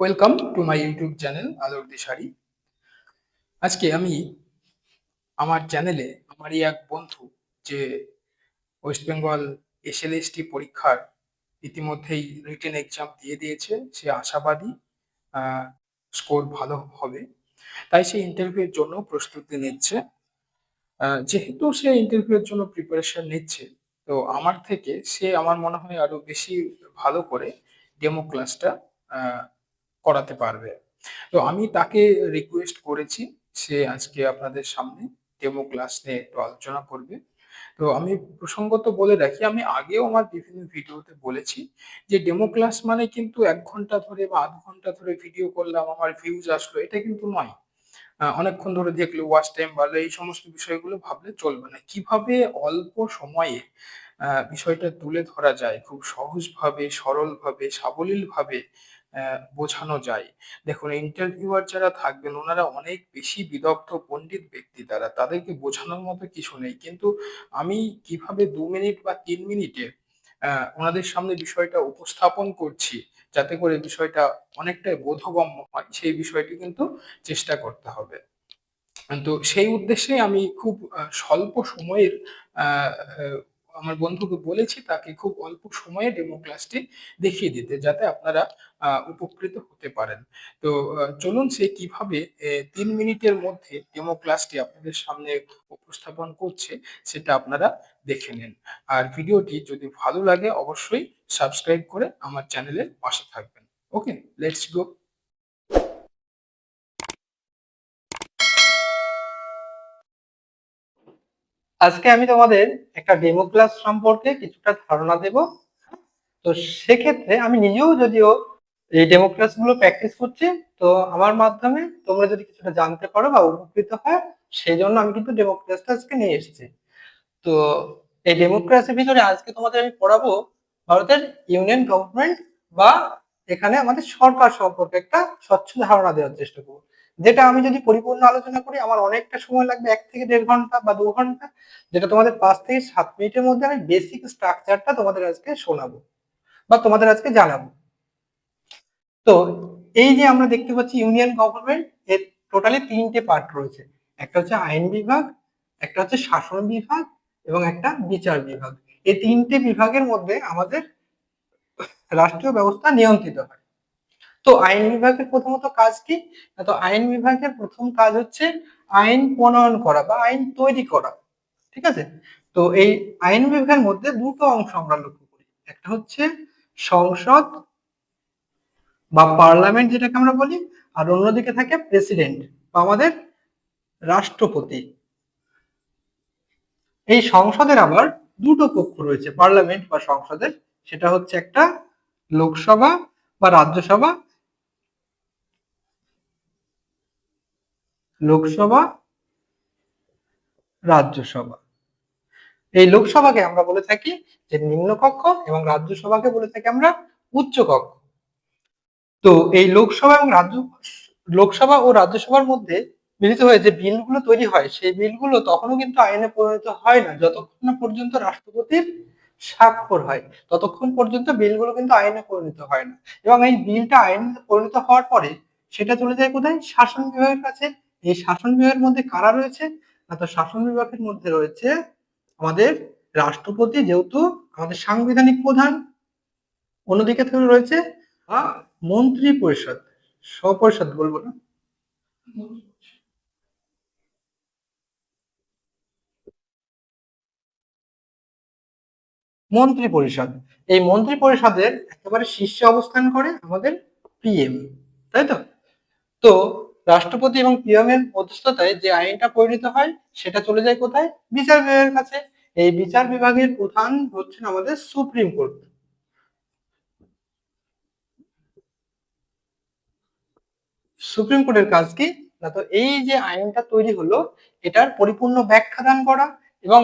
Welcome to my YouTube channel আলোর দিশারি আজকে আমি আমার চ্যানেলে আমারই এক বন্ধু যে ওয়েস্ট বেঙ্গল এসএলএসটি পরীক্ষার ইতিমধ্যেই রিটেন এক্সাম দিয়ে দিয়েছে সে আশাবাদী স্কোর ভালো হবে। তাই সে ইন্টারভিউয়ের জন্য প্রস্তুতি নিচ্ছে। আহ, যেহেতু সে ইন্টারভিউয়ের জন্য প্রিপারেশন নিচ্ছে তো আমার থেকে সে আমার মনে হয় আরও বেশি ভালো করে ডেমো ক্লাসটা করাতে পারবে। তো আমি তাকে রিকোয়েস্ট করেছি, সে আজকে আপনাদের সামনে ডেমো ক্লাস নিয়ে একটু আলোচনা করবে। তো আমি প্রসঙ্গত বলে রাখি, আমি আগেও আমার বিভিন্ন ভিডিওতে বলেছি যে ডেমো ক্লাস মানে কিন্তু এক ঘণ্টা ধরে বা আধ ঘণ্টা ধরে ভিডিও করলাম, আমার ভিউজ আসলো, এটা কিন্তু নয়। অনেকক্ষণ ধরে দেখলে ওয়াচ টাইম বাড়লো, এই সমস্ত বিষয়গুলো ভাবলে চলবে না। কীভাবে অল্প সময়ে বিষয়টা তুলে ধরা যায়, খুব সহজভাবে, সরলভাবে, সাবলীলভাবে বোঝানো যায়। দেখুন ইন্টারভিউয়ার যারা থাকবেন, ওনারা অনেক বেশি বিদগ্ধ পণ্ডিত ব্যক্তি তারা, তাদেরকে বোঝানোর মতো কিছু নেই। কিন্তু আমি কীভাবে দু মিনিট বা তিন মিনিটে ওনাদের সামনে বিষয়টা উপস্থাপন করছি, যাতে করে বিষয়টা অনেকটাই বোধগম্য হয়, সেই বিষয়টি কিন্তু চেষ্টা করতে হবে। তো সেই উদ্দেশ্যে আমি খুব স্বল্প সময়ের আমার বন্ধুকে বলেছি তাকে খুব অল্প সময়ে ডেমো ক্লাসটি দেখিয়ে দিতে, যাতে আপনারা উপকৃত হতে পারেন। তো চলুন সে কীভাবে তিন মিনিটের মধ্যে ডেমো ক্লাসটি আপনাদের সামনে উপস্থাপন করছে, সেটা আপনারা দেখে নিন। আর ভিডিওটি যদি ভালো লাগে, অবশ্যই সাবস্ক্রাইব করে আমার চ্যানেলের পাশে থাকবেন। ওকে লেটস গো আজকে আমি তোমাদের একটা ডেমো ক্লাস সম্পর্কে কিছুটা ধারণা দেব। তো সেক্ষেত্রে আমি নিজেও যদিও এই ডেমো ক্লাসগুলো প্র্যাকটিস করছি, তো আমার মাধ্যমে তোমরা যদি কিছুটা জানতে পারো বা উপকৃত হয়, সেই জন্য আমি কিন্তু ডেমো ক্লাসটা আজকে নিয়ে এসেছি। তো এই ডেমো ক্লাসের ভিতরে আজকে তোমাদের আমি পড়াবো ভারতের ইউনিয়ন গভর্নমেন্ট বা এখানে আমাদের সরকার সম্পর্কে একটা স্বচ্ছ ধারণা দেওয়ার চেষ্টা করব। যেটা আমি যদি পরিপূর্ণ আলোচনা করি, আমার অনেকটা সময় লাগবে এক থেকে দেড় ঘণ্টা বা দু ঘণ্টা, যেটা তোমাদের পাঁচ থেকে সাত মিনিটের মধ্যে আমি বেসিক স্ট্রাকচারটা তোমাদের আজকে শোনাবো বা তোমাদের আজকে জানাব। তো এই যে আমরা দেখতে পাচ্ছি ইউনিয়ন গভর্নমেন্ট এর টোটালি তিনটে পার্ট রয়েছে। একটা হচ্ছে আইন বিভাগ, একটা হচ্ছে শাসন বিভাগ এবং একটা বিচার বিভাগ। এই তিনটে বিভাগের মধ্যে আমাদের রাষ্ট্রীয় ব্যবস্থা নিয়ন্ত্রিত হয়। তো আইন বিভাগের প্রথমত কাজ কি? তো আইন বিভাগের প্রথম কাজ হচ্ছে আইন প্রণয়ন করা বা আইন তৈরি করা, ঠিক আছে? তো এই আইন বিভাগের মধ্যে দুটো অংশ আমরা লক্ষ্য করি। একটা হচ্ছে সংসদ বা পার্লামেন্ট যেটাকে আমরা বলি, আর অন্যদিকে থাকে প্রেসিডেন্ট বা আমাদের রাষ্ট্রপতি। এই সংসদের আবার দুটো পক্ষ রয়েছে, পার্লামেন্ট বা সংসদের। সেটা হচ্ছে একটা লোকসভা বা রাজ্যসভা লোকসভা, রাজ্যসভা। এই লোকসভাকে আমরা বলে থাকি যে নিম্নকক্ষ এবং রাজ্যসভাকে বলে থাকি আমরা উচ্চ কক্ষ তো এই লোকসভা এবং রাজ্য, লোকসভা ও রাজ্যসভার মধ্যে মিলিত হয়ে যে বিলগুলো তৈরি হয়, সেই বিলগুলো তখনও কিন্তু আইনে পরিণত হয় না। যতক্ষণ না পর্যন্ত রাষ্ট্রপতির স্বাক্ষর হয়, ততক্ষণ পর্যন্ত বিলগুলো কিন্তু আইনে পরিণত হয় না। এবং এই বিলটা আইনে পরিণত হওয়ার পরে সেটা চলে যায় কোথায়? শাসন বিভাগের কাছে এই শাসন বিভাগের মধ্যে কারা রয়েছে? না তো শাসন বিভাগের মধ্যে রয়েছে আমাদের রাষ্ট্রপতি যেহেতু আমাদের সাংবিধানিক প্রধান। অন্যদিকে রয়েছে মন্ত্রী পরিষদ স্বপরিষদ বলব না। মন্ত্রী পরিষদ এই মন্ত্রী পরিষদের একেবারে শীর্ষে অবস্থান করে আমাদের পিএম তাই তো? তো রাষ্ট্রপতি এবং পিএম এর মধ্যস্থতায় যে আইনটা পরিণত হয়, সেটা চলে যায় কোথায়? বিচার বিভাগের কাছে। এই বিচার বিভাগের প্রধান হচ্ছেন আমাদের সুপ্রিম কোর্ট। সুপ্রিম কোর্টের কাজ কি? না তো এই যে আইনটা তৈরি হলো, এটার পরিপূর্ণ ব্যাখ্যা দান করা এবং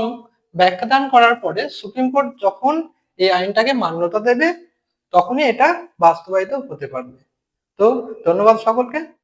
ব্যাখ্যা দান করার পরে সুপ্রিম কোর্ট যখন এই আইনটাকে মান্যতা দেবে, তখনই এটা বাস্তবায়িত হতে পারবে। তো ধন্যবাদ সকলকে।